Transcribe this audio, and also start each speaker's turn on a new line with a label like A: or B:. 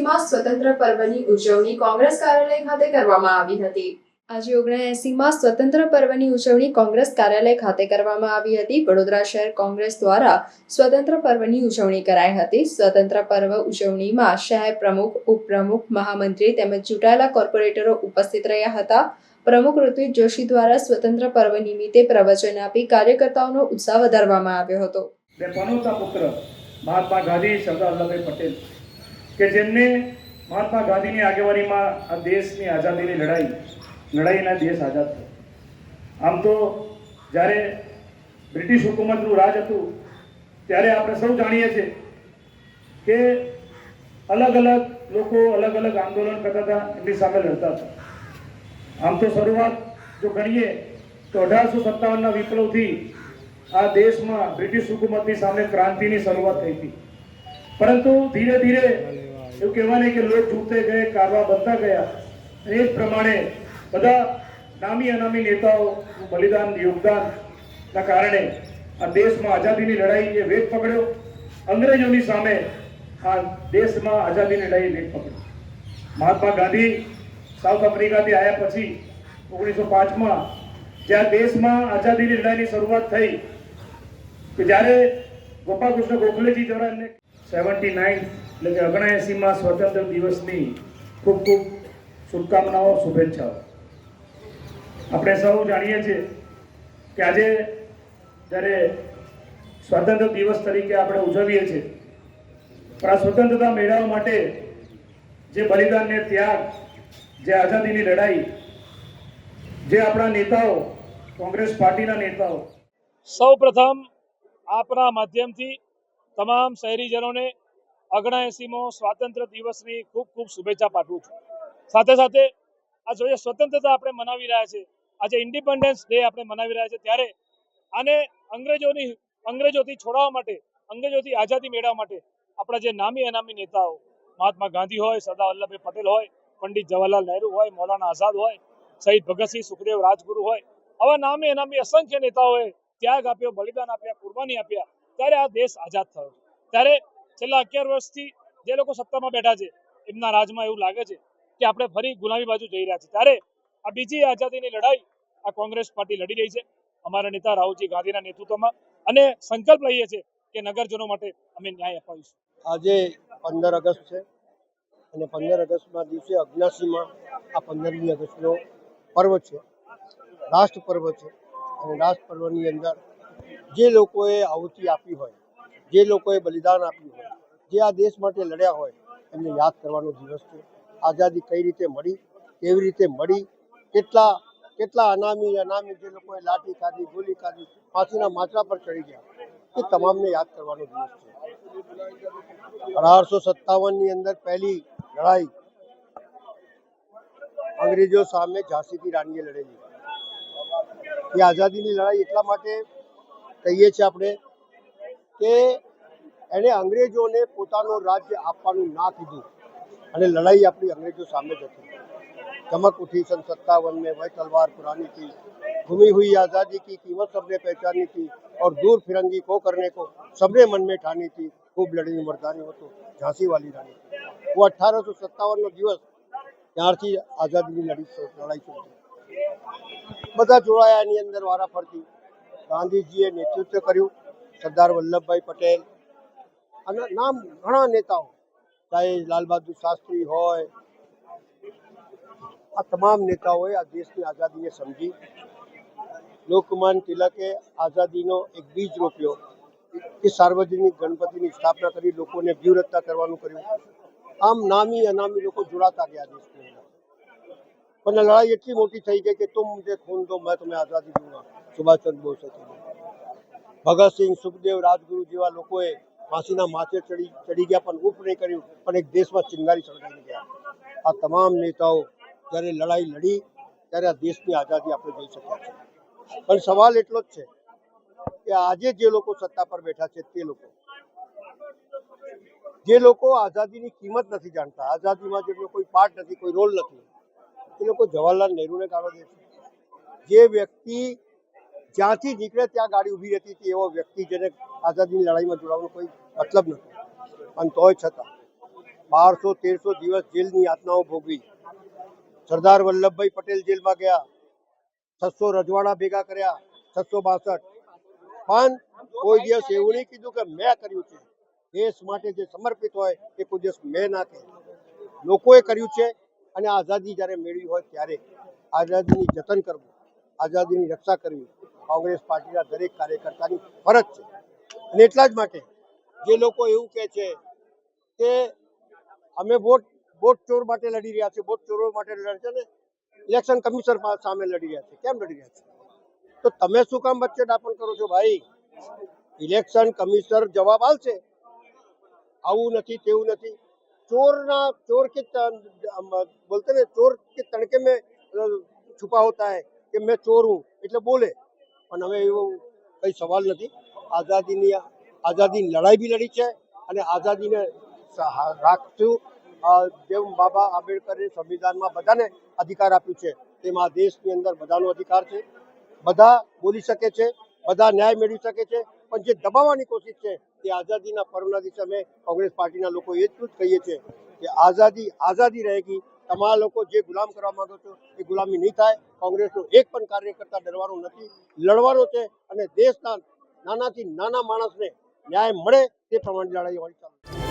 A: ઓગણએસીમાં સ્વતંત્ર પર્વની ઉજવણી કોંગ્રેસ કાર્યાલય ખાતે કરવામાં આવી હતી. આજે ઓગણએસીમાં સ્વતંત્ર પર્વની ઉજવણી કોંગ્રેસ કાર્યાલય ખાતે કરવામાં આવી હતી. વડોદરા શહેર કોંગ્રેસ દ્વારા સ્વતંત્ર પર્વની ઉજવણી કરાઈ હતી. સ્વતંત્ર પર્વ ઉજવણીમાં શહેર પ્રમુખ, ઉપપ્રમુખ, મહામંત્રી તેમજ ચૂંટાયેલા કોર્પોરેટરો ઉપસ્થિત રહ્યા હતા. પ્રમુખ ઋત્વિક જોશી દ્વારા સ્વતંત્ર પર્વ નિમિત્તે પ્રવચન આપી કાર્યકર્તાઓનો ઉત્સાહ વધારવામાં આવ્યો હતો.
B: મહાત્મા ગાંધી, સરદાર વલ્લભભાઈ પટેલ કે જેમને મહાત્મા ગાંધીની આગેવાનીમાં આ દેશની આઝાદીની લડાઈ, લડાઈના દેશ આઝાદ થયો. આમ તો જ્યારે બ્રિટિશ હુકુમતનું રાજ હતું, ત્યારે આપણે સૌ જાણીએ છીએ કે અલગ અલગ લોકો અલગ અલગ આંદોલન કરતા હતા, એમની સામે લડતા હતા. આમ તો શરૂઆત જો ગણીએ, તો અઢારસો સત્તાવનના વિપ્લવથી આ દેશમાં બ્રિટિશ હુકુમતની સામે ક્રાંતિની શરૂઆત થઈ હતી. પરંતુ ધીરે ધીરે એવું કહેવાય કે લોટ જૂતે ગયે, કારવા બનતા ગયા. એ જ પ્રમાણે બધા નામી અનામી નેતાઓનું બલિદાન, યોગદાનના કારણે આ દેશમાં આઝાદીની લડાઈ એ વેગ પકડ્યો. અંગ્રેજોની સામે આ દેશમાં આઝાદીની લડાઈ વેગ પકડ્યો. મહાત્મા ગાંધી સાઉથ આફ્રિકાથી આવ્યા પછી ઓગણીસો પાંચમાં જ્યાં દેશમાં આઝાદીની લડાઈની શરૂઆત થઈ, કે જ્યારે ગોપાલકૃષ્ણ ગોખલેજી દ્વારા એમને સેવન્ટી નાઇન એટલે કે ઓગણએંસીમાં સ્વતંત્ર દિવસની ખૂબ ખૂબ શુભકામનાઓ, શુભેચ્છાઓ. આપણે સૌ જાણીએ છીએ કે આજે જ્યારે સ્વતંત્ર દિવસ તરીકે આપણે ઉજવીએ છીએ, પણ આ સ્વતંત્રતા મેળવવા માટે જે બલિદાન ને ત્યાગ, જે આઝાદીની લડાઈ, જે આપણા નેતાઓ, કોંગ્રેસ પાર્ટીના નેતાઓ.
C: સૌ પ્રથમ આપના માધ્યમથી તમામ શહેરીજનોને અગણાએસીમો સ્વાતંત્ર્ય દિવસની ખૂબ ખૂબ શુભેચ્છા પાઠવું છું. સાથે સાથે આ જોઈએ સ્વતંત્રતા આપણે મનાવી રહ્યા છે. આજે ઇન્ડિપેન્ડન્સ ડે આપણે મનાવી રહ્યા છે. ત્યારે આને અંગ્રેજોની, અંગ્રેજોથી છોડાવવા માટે, અંગ્રેજોથી આઝાદી મેળવવા માટે આપણા જે નામી અનામી નેતાઓ, મહાત્મા ગાંધી હોય, સરદાર વલ્લભભાઈ પટેલ હોય, પંડિત જવાહરલાલ નહેરુ હોય, મૌલાના આઝાદ હોય, શહીદ ભગતસિંહ સુખદેવ રાજગુરુ હોય, આવા નામી અનામી અસંખ્ય નેતાઓએ ત્યાગ આપ્યો, બલિદાન આપ્યા, કુરબાની આપ્યા. ત્યારે આ દેશ આઝાદ થયો. ત્યારે છેલ્લા અગિયાર વર્ષથી જે લોકો સત્તામાં બેઠા છે, એમના રાજમાં એવું લાગે છે કે આપણે ફરી ગુલામી બાજુ જઈ રહ્યા છીએ. ત્યારે આ બીજી આઝાદીની લડાઈ આ કોંગ્રેસ પાર્ટી લડી રહી છે, અમારા નેતા રાહુલજી ગાંધીના નેતૃત્વમાં. અને સંકલ્પ લઈએ છીએ કે નગરજનો માટે અમે ન્યાય અપાવીશું.
D: આજે પંદર ઓગસ્ટ છે અને પંદર ઓગસ્ટના દિવસે અગ્નાસીમાં આ પંદરમી ઓગસ્ટનો પર્વ છે. રાષ્ટ્ર પર્વ છે અને રાષ્ટ્ર પર્વની અંદર જે લોકોએ આહુતિ આપી હોય, જે લોકોએ બલિદાન આપ્યું હોય, જે આ દેશ માટે લડ્યા હોય, એમને યાદ કરવાનો દિવસ છે. આઝાદી કઈ રીતે મળી, કેવી રીતે મળી, કેટલા કેટલા અનામી અનામી જે લોકોએ લાઠી ખાધી, ગોલી ખાધી, ફાંસીના માચરા પર ચડી ગયા, એ તમામને યાદ કરવાનો દિવસ છે. અઢારસો સત્તાવનની અંદર પહેલી લડાઈ અંગ્રેજો સામે ઝાંસીથી રાણીએ લડેલી. એ આઝાદીની લડાઈ એટલા માટે કહીએ છીએ આપણે કે એણે અંગ્રેજોને પોતાનું રાજ્ય આપવાનું ના કીધું અને લડાઈ આપણી અંગ્રેજો સામે જ હતી चमक उठी सन सत्तावन में वह तलवार पुरानी थी घूमी हुई आज़ादी की कीमत सबने पहचानी थी और दूर फिरंगी को करने को सबने मन में ठानी थी ખૂબ લડીની મર્દાની હતો ઝાંસી વાલી રાણી वो અઠારસો સત્તાવનનો દિવસ ત્યારથી આઝાદીની લડી લડાઈ શરૂ થઈ બધા જોડાયા એની અંદર વારાફરતી ગાંધીજીએ નેતૃત્વ કર્યું, સરદાર વલ્લભભાઈ પટેલ અને નામ ઘણા નેતાઓ, ચાહે લાલ બહાદુર શાસ્ત્રી હોય, આ તમામ નેતાઓએ આ દેશની આઝાદીને સમજી. લોકમાન તિલકે આઝાદીનો એક બીજ રોપ્યો કે સાર્વજનિક ગણપતિની સ્થાપના કરી, લોકોને વ્યૂહરચના કરવાનું કર્યું. આમ નામી અનામી લોકો જોડાતા ગયા દેશની. પણ લડાઈ એટલી મોટી થઈ ગઈ કે તું મુજબ ખૂન દો, મેં તમે આઝાદી દૂંગા સુભાષચંદ્ર બોઝ કીધું ભગતસિંહ, સુખદેવ રાજગુરુ જેવા લોકોએ ફાંસીના માથે ચડી ચડી ગયા પણ ઉપ નહીં કર્યું, પણ એક દેશમાં ચિંગારી સળગાવી ગયા. આ તમામ નેતાઓ જ્યારે લડાઈ લડી, ત્યારે આ દેશની આઝાદી આપણે જોઈ શક્યા છે પણ સવાલ એટલો જ છે કે આજે જે લોકો સત્તા પર બેઠા છે તે લોકો, જે લોકો આઝાદીની કિંમત નથી જાણતા, આઝાદીમાં જેમનો કોઈ પાર્ટ નથી, કોઈ રોલ નથી, એ લોકો જવાહરલાલ નહેરુને ગાળો દે છે. જે વ્યક્તિ જ્યાંથી નીકળે ત્યાં ગાડી ઊભી રહેતી હતી, એવો વ્યક્તિ જેને આઝાદીની લડાઈમાં જોડાવાનો કોઈ મતલબ નથી. અને તોય છતાં, બારસો તેરસો દિવસ જેલની યાતનાઓ ભોગવી, સરદાર વલ્લભભાઈ પટેલ જેલમાં ગયા, છસો રજવાડા ભેગા કર્યા, છસો બાસઠ. પણ કોઈ દિવસ એવું નહીં કીધું કે મેં કર્યું છે. દેશ માટે જે સમર્પિત હોય, એ કોઈ દિવસ મેં ના કહે. લોકોએ કર્યું છે અને આઝાદી જ્યારે મેળવી હોય ત્યારે આઝાદીની જતન કરવું. આઝાદીની રક્ષા કરવી કોંગ્રેસ પાર્ટીના દરેક કાર્યકર્તાની ફરજ છે. અને એટલા જ માટે જે લોકો એવું કહે છે કે અમે વોટ વોટ ચોર માટે લડી રહ્યા છીએ, વોટ ચોરો માટે લડ્યા છે ને ઇલેક્શન કમિશન સામે લડી રહ્યા છે. કેમ લડી રહ્યા છે? તો તમે શું કામ વચ્ચે ડાપણ કરો છો ભાઈ? ઇલેક્શન કમિશનર જવાબ આવશે આવું નથી, તેવું નથી. ચોરના, ચોર કે બોલતે ને, ચોર કે તણકે મેં છુપા હોતા હૈ. કે મેં ચોર હું એટલે બોલે. પણ હવે એવો કંઈ સવાલ નથી. આઝાદીની આઝાદીની લડાઈ બી લડી છે અને આઝાદીને સા- જેમ બાબા આંબેડકરે સંવિધાનમાં બધાને અધિકાર આપ્યું છે, તેમાં દેશની અંદર બધાનો અધિકાર છે. બધા બોલી શકે છે, બધા ન્યાય મેળવી શકે છે, પણ જે દબાવવાની કોશિશ છે તે આઝાદીના પર્વના દિવસે અમે કોંગ્રેસ પાર્ટીના લોકો એટલું જ કહીએ છીએ કે આઝાદી આઝાદી રહેગી તમારા લોકો જે ગુલામ કરવા માંગો છો, એ ગુલામી નહીં થાય. કોંગ્રેસનો એક પણ કાર્યકર્તા ડરવાનો નથી. લડવાનો છે અને દેશના નાનાથી નાના માણસને ન્યાય મળે તે પ્રમાણે લડાઈ હોય ચાલુ